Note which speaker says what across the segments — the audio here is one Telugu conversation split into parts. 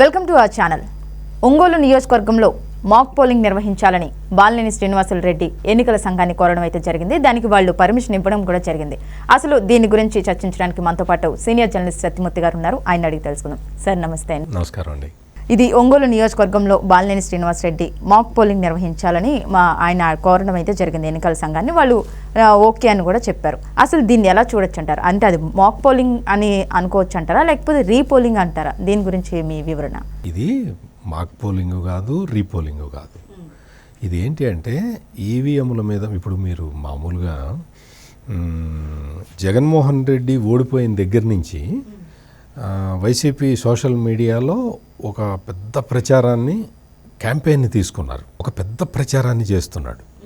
Speaker 1: Welcome to our channel. Ongole నియోజకవర్గంలో మాక్ పోలింగ్ నిర్వహించాలని బాలినేని శ్రీనివాసులు రెడ్డి ఎన్నికల సంఘాన్ని కోరడం అయితే జరిగింది. దానికి వాళ్ళు పర్మిషన్ ఇవ్వడం కూడా జరిగింది. అసలు దీని గురించి చర్చించడానికి మనతో పాటు సీనియర్ జర్నలిస్ట్ సత్యమూర్తి గారు ఉన్నారు. ఆయన అడిగి తెలుసుకుందాం. సార్ నమస్తే
Speaker 2: నమస్కారం అండి.
Speaker 1: ఇది ఒంగోలు నియోజకవర్గంలో బాలినేని శ్రీనివాస్ రెడ్డి మాక్ పోలింగ్ నిర్వహించాలని మా ఆయన కోరడం అయితే జరిగింది. ఎన్నికల సంఘాన్ని వాళ్ళు ఓకే అని కూడా చెప్పారు. అసలు దీన్ని ఎలా చూడొచ్చు అంటారు అంటే అది మాక్ పోలింగ్ అని అనుకోవచ్చు అంటారా లేకపోతే రీపోలింగ్ అంటారా? దీని గురించి మీ వివరణ.
Speaker 2: ఇది మాక్ పోలింగ్ కాదు రీపోలింగ్ కాదు. ఇది ఏంటి అంటే ఈవీఎంల మీద ఇప్పుడు మీరు మామూలుగా జగన్మోహన్ రెడ్డి ఓడిపోయిన దగ్గర నుంచి వైసీపీ సోషల్ మీడియాలో ఒక పెద్ద ప్రచారాన్ని క్యాంపెయిన్ని తీసుకున్నారు. ఒక పెద్ద ప్రచారాన్ని చేస్తున్నాడు.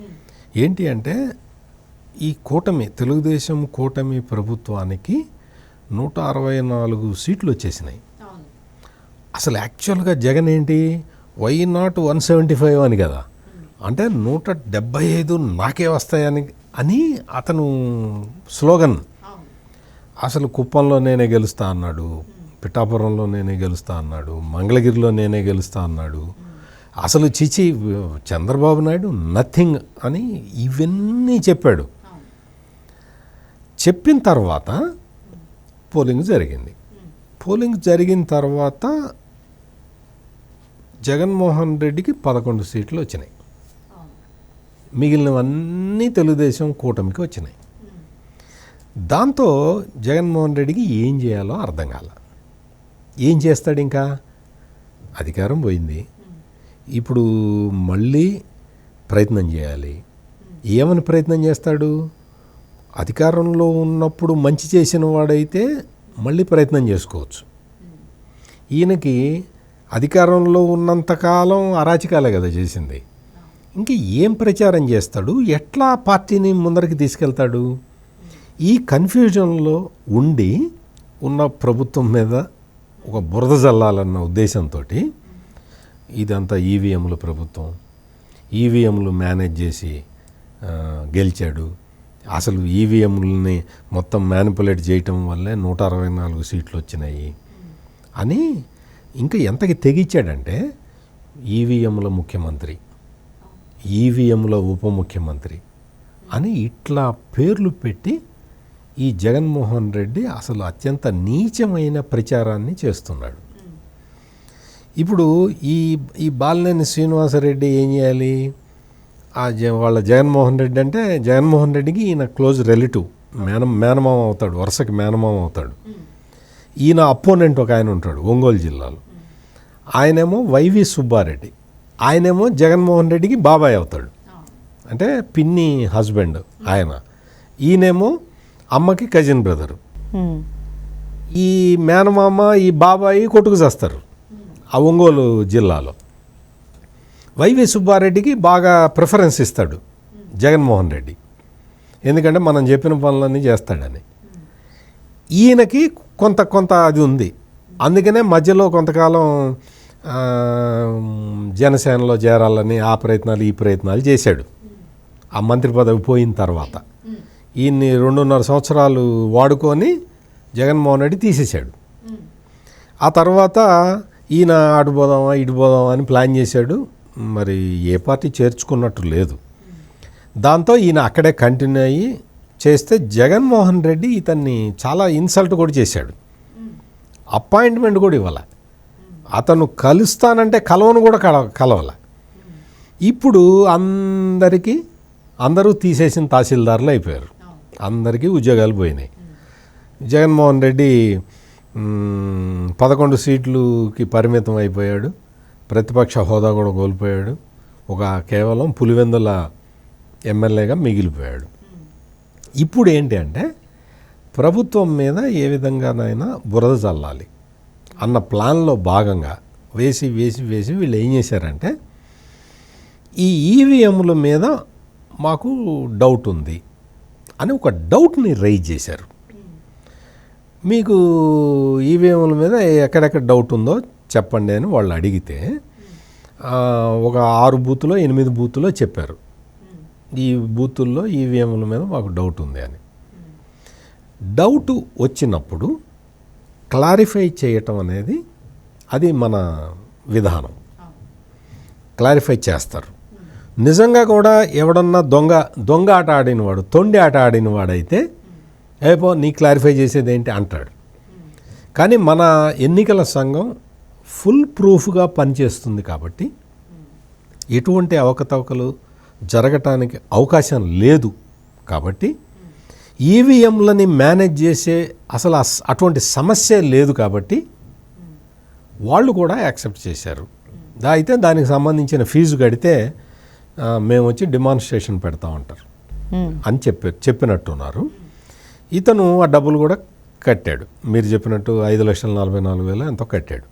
Speaker 2: ఏంటి అంటే ఈ కూటమి తెలుగుదేశం కూటమి ప్రభుత్వానికి నూట అరవై నాలుగు సీట్లు వచ్చేసినాయి. అసలు యాక్చువల్గా జగన్ ఏంటి? Why not one seventy five అని కదా. అంటే నూట డెబ్బై ఐదు నాకే వస్తాయని అని అతను స్లోగన్. అసలు కుప్పంలో నేనే గెలుస్తా అన్నాడు. పిఠాపురంలో నేనే గెలుస్తా అన్నాడు మంగళగిరిలో నేనే గెలుస్తా అన్నాడు. అసలు చిచి చంద్రబాబు నాయుడు నథింగ్ అని ఇవన్నీ చెప్పాడు. చెప్పిన తర్వాత పోలింగ్ జరిగింది. పోలింగ్ జరిగిన తర్వాత జగన్మోహన్ రెడ్డికి పదకొండు సీట్లు వచ్చినాయి. మిగిలినవన్నీ తెలుగుదేశం కూటమికి వచ్చినాయి. దాంతో జగన్మోహన్ రెడ్డికి ఏం చేయాలో అర్థం కాలే. ఏం చేస్తాడు ఇంకా అధికారం పోయింది. ఇప్పుడు మళ్ళీ ప్రయత్నం చేయాలి. ఏమని ప్రయత్నం చేస్తాడు? అధికారంలో ఉన్నప్పుడు మంచి చేసిన వాడైతే మళ్ళీ ప్రయత్నం చేసుకోవచ్చు. ఈయనకి అధికారంలో ఉన్నంతకాలం అరాచకాలే కదా చేసింది. ఇంకా ఏం ప్రచారం చేస్తాడు? ఎట్లా పార్టీని ముందరికి తీసుకెళ్తాడు? ఈ కన్ఫ్యూజన్లో ఉండి ఉన్న ప్రభుత్వం మీద ఒక బురద జల్లాలన్న ఉద్దేశంతో ఇదంతా ఈవీఎంల ప్రభుత్వం ఈవీఎంలు మేనేజ్ చేసి గెలిచాడు. అసలు ఈవీఎంలని మొత్తం మ్యానిపులేట్ చేయటం వల్లే నూట అరవై నాలుగు సీట్లు వచ్చినాయి అని ఇంకా ఎంతకి తెగిచ్చాడంటే ఈవీఎంల ముఖ్యమంత్రి ఈవీఎంల ఉప ముఖ్యమంత్రి అని ఇట్లా పేర్లు పెట్టి ఈ జగన్మోహన్ రెడ్డి అసలు అత్యంత నీచమైన ప్రచారాన్ని చేస్తున్నాడు. ఇప్పుడు ఈ ఈ బాలినేని శ్రీనివాసరెడ్డి ఏం చేయాలి? ఆ జ వాళ్ళ జగన్మోహన్ రెడ్డి అంటే జగన్మోహన్ రెడ్డికి ఈయన క్లోజ్ రిలేటివ్ మేన మేనమామ అవుతాడు వరుసకి మేనమామ అవుతాడు. ఈయన అపోనెంట్ ఒక ఆయన ఉంటాడు ఒంగోలు జిల్లాలో. ఆయనేమో వైవి సుబ్బారెడ్డి ఆయనేమో జగన్మోహన్ రెడ్డికి బాబాయ్ అవుతాడు. అంటే పిన్ని హస్బెండ్ ఆయన. ఈయనేమో అమ్మకి కజిన్ బ్రదరు. ఈ మేనమామ ఈ బాబాయి కొట్టుకు చేస్తారు. ఆ ఒంగోలు జిల్లాలో. వైవి సుబ్బారెడ్డికి బాగా ప్రిఫరెన్స్ ఇస్తాడు జగన్మోహన్ రెడ్డి. ఎందుకంటే మనం చెప్పిన పనులన్నీ చేస్తాడని. ఈయనకి కొంత కొంత అది ఉంది. అందుకనే మధ్యలో కొంతకాలం జనసేనలో చేరాలని ఆ ప్రయత్నాలు ఈ ప్రయత్నాలు చేశాడు. ఆ మంత్రి పదవి పోయిన తర్వాత. ఈయన్ని రెండున్నర సంవత్సరాలు వాడుకొని జగన్మోహన్ రెడ్డి తీసేశాడు. ఆ తర్వాత ఈయన అటు పోదామా ఇటు పోదామా అని ప్లాన్ చేశాడు. మరి ఏ పార్టీ చేర్చుకున్నట్టు లేదు. దాంతో ఈయన అక్కడే కంటిన్యూ అయ్యి చేస్తే జగన్మోహన్ రెడ్డి ఇతన్ని చాలా ఇన్సల్ట్ కూడా చేశాడు. అపాయింట్మెంట్ కూడా ఇవ్వాల. అతను కలుస్తానంటే కలవను కూడా కల కలవాల. ఇప్పుడు అందరికీ అందరూ తీసేసిన తహసీల్దారులు అయిపోయారు. అందరికీ ఉద్యోగాలు పోయినాయి. జగన్మోహన్ రెడ్డి పదకొండు సీట్లుకి పరిమితం అయిపోయాడు. ప్రతిపక్ష హోదా కూడా కోల్పోయాడు. ఒక కేవలం పులివెందుల ఎమ్మెల్యేగా మిగిలిపోయాడు. ఇప్పుడు ఏంటి అంటే ప్రభుత్వం మీద ఏ విధంగానైనా బురద చల్లాలి అన్న ప్లాన్లో భాగంగా వేసి వేసి వేసి వీళ్ళు ఏం చేశారంటే ఈ ఈవీఎంల మీద మాకు డౌట్ ఉంది. అని ఒక డౌట్ని రైజ్ చేశారు. మీకు ఈవీఎంల మీద ఎక్కడెక్కడ డౌట్ ఉందో చెప్పండి అని వాళ్ళు అడిగితే ఒక ఆరు బూతులో ఎనిమిది బూతులో చెప్పారు. ఈ బూతుల్లో ఈవీఎంల మీద మాకు డౌట్ ఉంది అని. డౌట్ వచ్చినప్పుడు క్లారిఫై చేయటం అనేది అది మన విధానం. క్లారిఫై చేస్తారు. నిజంగా కూడా ఎవడన్నా దొంగ దొంగ ఆట ఆడినవాడు తొండి ఆట ఆడినవాడైతే ఏపో నీ క్లారిఫై చేసేది ఏంటి అంటాడు. కానీ మన ఎన్నికల సంఘం ఫుల్ ప్రూఫ్గా పనిచేస్తుంది కాబట్టి ఎటువంటి అవకతవకలు జరగటానికి అవకాశం లేదు కాబట్టి ఈవీఎంలని మేనేజ్ చేసే అసలు అస్- అటువంటి సమస్య లేదు కాబట్టి వాళ్ళు కూడా యాక్సెప్ట్ చేశారు. అయితే దానికి సంబంధించిన ఫీజు కడితే మేము వచ్చి డిమాన్స్ట్రేషన్ పెడతా ఉంటారు. అని చెప్పి చెప్పినట్టున్నారు. ఇతను ఆ డబ్బులు కూడా కట్టాడు. మీరు చెప్పినట్టు ఐదు లక్షల నలభై నాలుగు వేలు ఎంతో కట్టాడు.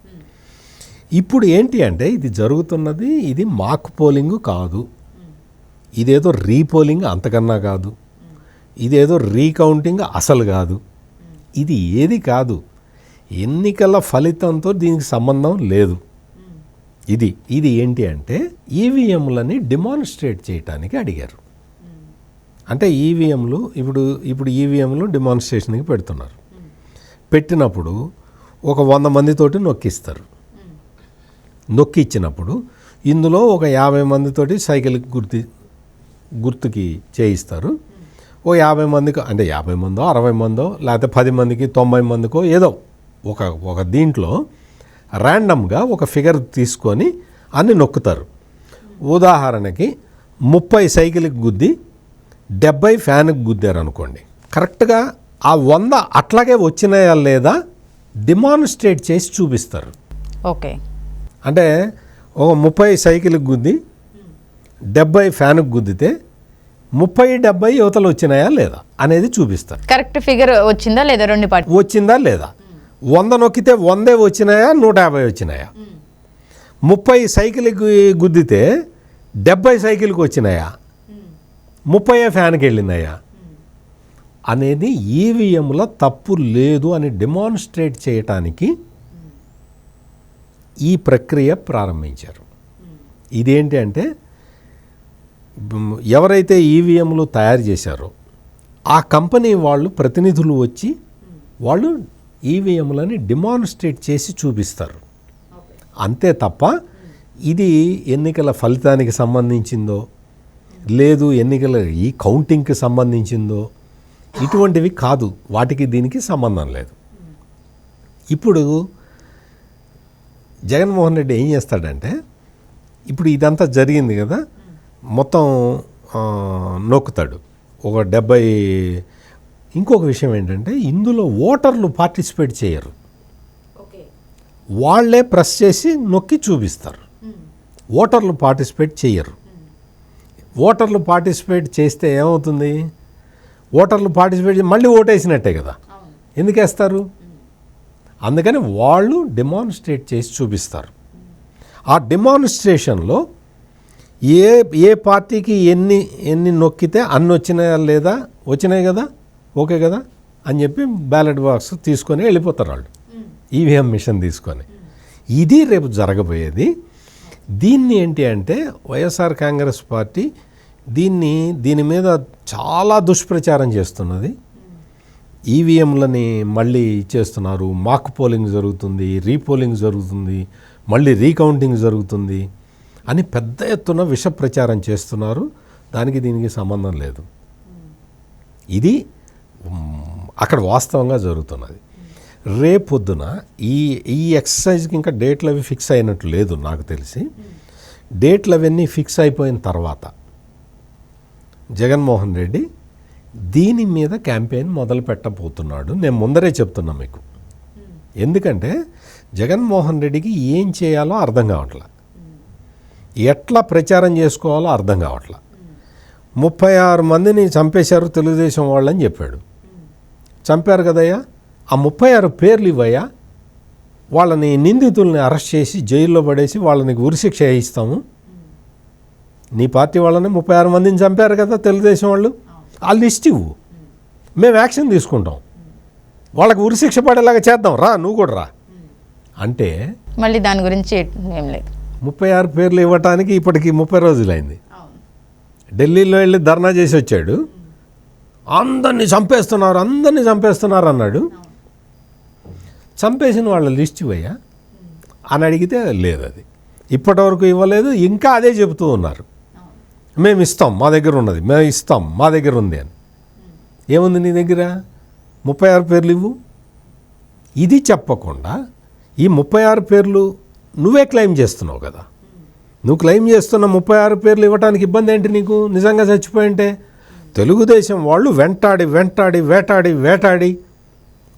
Speaker 2: ఇప్పుడు ఏంటి అంటే ఇది జరుగుతున్నది ఇది మాక్ పోలింగ్ కాదు. ఇదేదో రీపోలింగ్ అంతకన్నా కాదు. ఇదేదో రీకౌంటింగ్ అసలు కాదు. ఇది ఏది కాదు. ఎన్నికల ఫలితంతో దీనికి సంబంధం లేదు. ఇది ఇది ఏంటి అంటే ఈవీఎంలని డిమాన్స్ట్రేట్ చేయటానికి అడిగారు. అంటే ఈవీఎంలు ఇప్పుడు ఇప్పుడు ఈవీఎంలు డిమాన్స్ట్రేషన్కి పెడుతున్నారు. పెట్టినప్పుడు ఒక వంద మందితోటి నొక్కిస్తారు. నొక్కిచ్చినప్పుడు ఇందులో ఒక యాభై మందితోటి సైకిల్ గుర్తి గుర్తుకి చేయిస్తారు. ఓ యాభై మందికి అంటే యాభై మందో అరవై మందో లేకపోతే పది మందికి తొంభై మందికో ఏదో ఒక ఒక దీంట్లో ర్యాండమ్గా ఒక ఫిగర్ తీసుకొని అన్ని నొక్కుతారు. ఉదాహరణకి ముప్పై సైకిల్కి గుద్ది డెబ్బై ఫ్యాన్కి గుద్దారు అనుకోండి కరెక్ట్గా ఆ వంద అట్లాగే వచ్చినాయా లేదా డిమాన్స్ట్రేట్ చేసి చూపిస్తారు.
Speaker 1: ఓకే.
Speaker 2: అంటే ఒక ముప్పై సైకిల్కి గుద్ది డెబ్బై ఫ్యాన్కి గుద్దితే ముప్పై డెబ్బై యువతలు వచ్చినాయా లేదా అనేది చూపిస్తారు.
Speaker 1: కరెక్ట్ ఫిగర్ వచ్చిందా లేదా రెండు పార్టీ
Speaker 2: వచ్చిందా లేదా? వంద నొక్కితే వందే వచ్చినాయా? నూట యాభై వచ్చినాయా? ముప్పై సైకిల్కి గుద్దితే డెబ్బై సైకిల్కి వచ్చినాయా? ముప్పై ఫ్యాన్కి వెళ్ళినాయా అనేది ఈవీఎంల తప్పు లేదు అని డెమాన్స్ట్రేట్ చేయటానికి ఈ ప్రక్రియ ప్రారంభించారు. ఇదేంటి అంటే ఎవరైతే ఈవీఎంలు తయారు చేశారో ఆ కంపెనీ వాళ్ళు ప్రతినిధులు వచ్చి వాళ్ళు ఈవీఎంలని డిమాన్స్ట్రేట్ చేసి చూపిస్తారు. అంతే తప్ప ఇది ఎన్నికల ఫలితానికి సంబంధించిందో లేదు ఎన్నికల ఈ కౌంటింగ్కి సంబంధించిందో ఇటువంటివి కాదు. వాటికి దీనికి సంబంధం లేదు. ఇప్పుడు జగన్మోహన్ రెడ్డి ఏం చేస్తాడంటే ఇప్పుడు ఇదంతా జరిగింది కదా మొత్తం నొక్కుతాడు. ఒక డెబ్బై ఇంకొక విషయం ఏంటంటే ఇందులో ఓటర్లు పార్టిసిపేట్ చేయరు. వాళ్ళే ప్రెస్ చేసి నొక్కి చూపిస్తారు. ఓటర్లు పార్టిసిపేట్ చేయరు. ఓటర్లు పార్టిసిపేట్ చేస్తే ఏమవుతుంది? ఓటర్లు పార్టిసిపేట్ మళ్ళీ ఓటేసినట్టే కదా. ఎందుకు వేస్తారు అందుకని వాళ్ళు డెమాన్స్ట్రేట్ చేసి చూపిస్తారు. ఆ డెమాన్స్ట్రేషన్లో ఏ ఏ పార్టీకి ఎన్ని ఎన్ని నొక్కితే అన్ని వచ్చినాయా లేదా? వచ్చినాయి కదా. ఓకే కదా? అని చెప్పి బ్యాలెట్ బాక్స్ తీసుకొని వెళ్ళిపోతారు వాళ్ళు. ఈవీఎం మిషన్ తీసుకొని. ఇది రేపు జరగబోయేది. దీన్ని ఏంటి అంటే వైఎస్ఆర్ కాంగ్రెస్ పార్టీ దీన్ని దీని మీద చాలా దుష్ప్రచారం చేస్తున్నది. ఈవీఎంలని మళ్ళీ చేస్తున్నారు. మాక్ పోలింగ్ జరుగుతుంది రీపోలింగ్ జరుగుతుంది మళ్ళీ రీకౌంటింగ్ జరుగుతుంది అని పెద్ద ఎత్తున విష ప్రచారం చేస్తున్నారు. దానికి దీనికి సంబంధం లేదు. ఇది మ్, అక్కడ వాస్తవంగా జరుగుతున్నది. రేపొద్దున ఈ ఈ ఎక్సర్సైజ్కి ఇంకా డేట్లు అవి ఫిక్స్ అయినట్టు లేదు నాకు తెలిసి. డేట్లు అవన్నీ ఫిక్స్ అయిపోయిన తర్వాత జగన్మోహన్ రెడ్డి దీని మీద క్యాంపెయిన్ మొదలు పెట్టబోతున్నాడు. నేను ముందరే చెప్తున్నా మీకు. ఎందుకంటే జగన్మోహన్ రెడ్డికి ఏం చేయాలో అర్థం కావట్లా. ఎట్లా ప్రచారం చేసుకోవాలో అర్థం కావట్లా. ముప్పై ఆరు మందిని చంపేశారు తెలుగుదేశం వాళ్ళని చెప్పాడు. చంపారు కదయ్యా? ఆ ముప్పై ఆరు పేర్లు ఇవ్వయ్యా? వాళ్ళని నిందితుల్ని అరెస్ట్ చేసి జైల్లో పడేసి వాళ్ళని ఉరిశిక్ష వేయిస్తాము. నీ పార్టీ వాళ్ళని ముప్పై ఆరు మందిని చంపారు కదా తెలుగుదేశం వాళ్ళు? ఆ లిస్ట్ ఇవ్వు. మేము యాక్షన్ తీసుకుంటాం. వాళ్ళకి ఉరిశిక్ష పడేలాగా చేద్దాం. రా నువ్వు కూడా రా. అంటే
Speaker 1: మళ్ళీ దాని గురించి ఏం లేదు.
Speaker 2: ముప్పై ఆరు పేర్లు ఇవ్వటానికి ఇప్పటికి ముప్పై రోజులైంది. ఢిల్లీలో వెళ్ళి ధర్నా చేసి వచ్చాడు. అందరినీ చంపేస్తున్నారు అందరినీ చంపేస్తున్నారు అన్నాడు. చంపేసిన వాళ్ళ లిస్ట్ ఇవ్వయ్యా? అని అడిగితే లేదు అది. ఇప్పటివరకు ఇవ్వలేదు ఇంకా అదే చెబుతూ ఉన్నారు. మేము ఇస్తాం మా దగ్గర ఉన్నది మేము ఇస్తాం మా దగ్గర ఉంది అని. ఏముంది నీ దగ్గర? ముప్పై ఆరు పేర్లు ఇవ్వు. ఇది చెప్పకుండా ఈ ముప్పై ఆరు పేర్లు నువ్వే క్లెయిమ్ చేస్తున్నావు కదా. నువ్వు క్లెయిమ్ చేస్తున్న ముప్పై ఆరు పేర్లు ఇవ్వడానికి ఇబ్బంది ఏంటి నీకు? నిజంగా చచ్చిపోయింటే తెలుగుదేశం వాళ్ళు వెంటాడి వెంటాడి వేటాడి వేటాడి.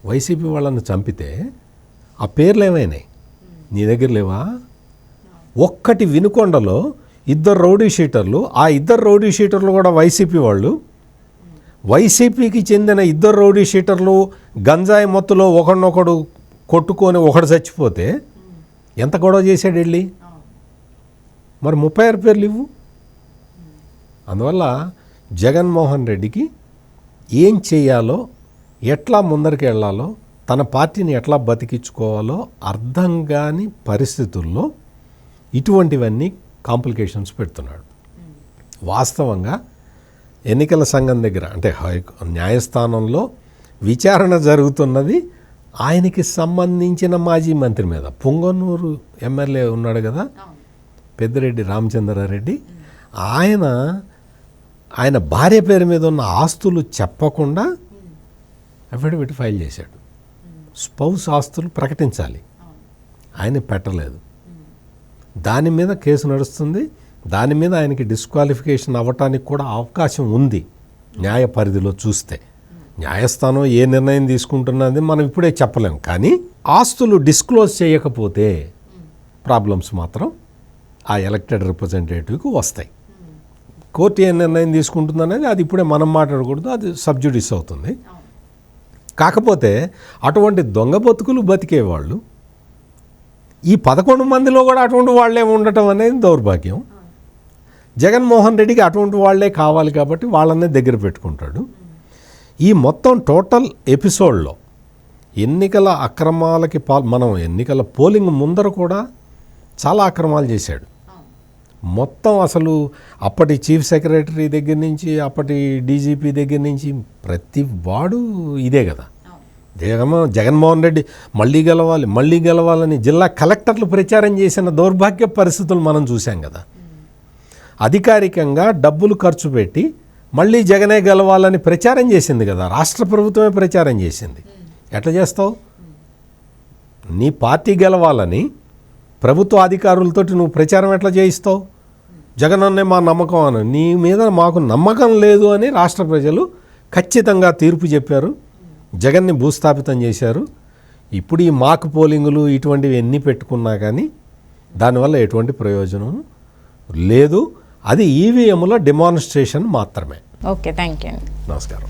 Speaker 2: వైసీపీ వాళ్ళని చంపితే ఆ పేర్లు ఏమైనాయి? నీ దగ్గర లేవా? ఒక్కటి వినుకొండలో ఇద్దరు రౌడీ షీటర్లు ఆ ఇద్దరు రౌడీ షీటర్లు కూడా వైసీపీ వాళ్ళు. వైసీపీకి చెందిన ఇద్దరు రౌడీ షీటర్లు గంజాయి మొత్తులో ఒకడినొకడు కొట్టుకొని ఒకడు చచ్చిపోతే ఎంత గొడవ చేశాడు వెళ్ళి? మరి ముప్పై ఆరు పేర్లు ఇవ్వు. అందువల్ల జగన్మోహన్ రెడ్డికి ఏం చేయాలో ఎట్లా ముందరికి వెళ్ళాలో తన పార్టీని ఎట్లా బతికించుకోవాలో అర్థం కాని పరిస్థితుల్లో ఇటువంటివన్నీ కాంప్లికేషన్స్ పెడుతున్నాడు. వాస్తవంగా ఎన్నికల సంఘం దగ్గర అంటే హై న్యాయస్థానంలో విచారణ జరుగుతున్నది ఆయనకి సంబంధించిన మాజీ మంత్రి మీద. పొంగనూరు ఎమ్మెల్యే ఉన్నాడు కదా పెద్దిరెడ్డి రామచంద్రారెడ్డి. ఆయన ఆయన భార్య పేరు మీద ఉన్న ఆస్తులు చెప్పకుండా అఫిడవిట్ ఫైల్ చేశాడు. స్పౌస్ ఆస్తులు ప్రకటించాలి. ఆయన పెట్టలేదు. దాని మీద కేసు నడుస్తుంది. దాని మీద ఆయనకి డిస్క్వాలిఫికేషన్ అవ్వటానికి కూడా అవకాశం ఉంది. న్యాయ పరిధిలో చూస్తే. న్యాయస్థానం ఏ నిర్ణయం తీసుకుంటున్నది మనం ఇప్పుడే చెప్పలేం. కానీ ఆస్తులు డిస్క్లోజ్ చేయకపోతే ప్రాబ్లమ్స్ మాత్రం ఆ ఎలక్టెడ్ రిప్రజెంటేటివ్కి వస్తాయి. కోర్టు ఏ నిర్ణయం తీసుకుంటుందనేది అది ఇప్పుడే మనం మాట్లాడకూడదు అది సబ్జుడిస్ అవుతుంది. కాకపోతే అటువంటి దొంగ బతుకులు బతికేవాళ్ళు ఈ పదకొండు మందిలో కూడా అటువంటి వాళ్ళే ఉండటం అనేది దౌర్భాగ్యం. జగన్మోహన్ రెడ్డికి అటువంటి వాళ్ళే కావాలి కాబట్టి వాళ్ళనే దగ్గర పెట్టుకుంటాడు. ఈ మొత్తం టోటల్ ఎపిసోడ్లో ఎన్నికల అక్రమాలకి పాల్ మనం ఎన్నికల పోలింగ్ ముందర కూడా చాలా అక్రమాలు చేశాడు. మొత్తం అసలు అప్పటి చీఫ్ సెక్రటరీ దగ్గర నుంచి అప్పటి డీజీపీ దగ్గర నుంచి ప్రతి వాడు ఇదే కదా. జగన్ జగన్మోహన్ రెడ్డి మళ్ళీ గెలవాలి మళ్ళీ గెలవాలని జిల్లా కలెక్టర్లు ప్రచారం చేసిన దౌర్భాగ్య పరిస్థితులు మనం చూసాం కదా. అధికారికంగా డబ్బులు ఖర్చు పెట్టి మళ్ళీ జగనే గెలవాలని ప్రచారం చేసింది కదా. రాష్ట్ర ప్రభుత్వమే ప్రచారం చేసింది. ఎట్లా చేస్తావు? నీ పార్టీ గెలవాలని ప్రభుత్వ అధికారులతోటి నువ్వు ప్రచారం ఎట్లా చేయిస్తావు? జగన్ అన్నే మా నమ్మకం అని. నీ మీద మాకు నమ్మకం లేదు అని రాష్ట్ర ప్రజలు ఖచ్చితంగా తీర్పు చెప్పారు. జగన్ని భూస్థాపితం చేశారు. ఇప్పుడు ఈ మాక్ పోలింగులు ఇటువంటివి ఎన్ని పెట్టుకున్నా కానీ దానివల్ల ఎటువంటి ప్రయోజనం లేదు. అది ఈవీఎంల డెమాన్స్ట్రేషన్ మాత్రమే.
Speaker 1: ఓకే థ్యాంక్ యూ అండి.
Speaker 2: నమస్కారం.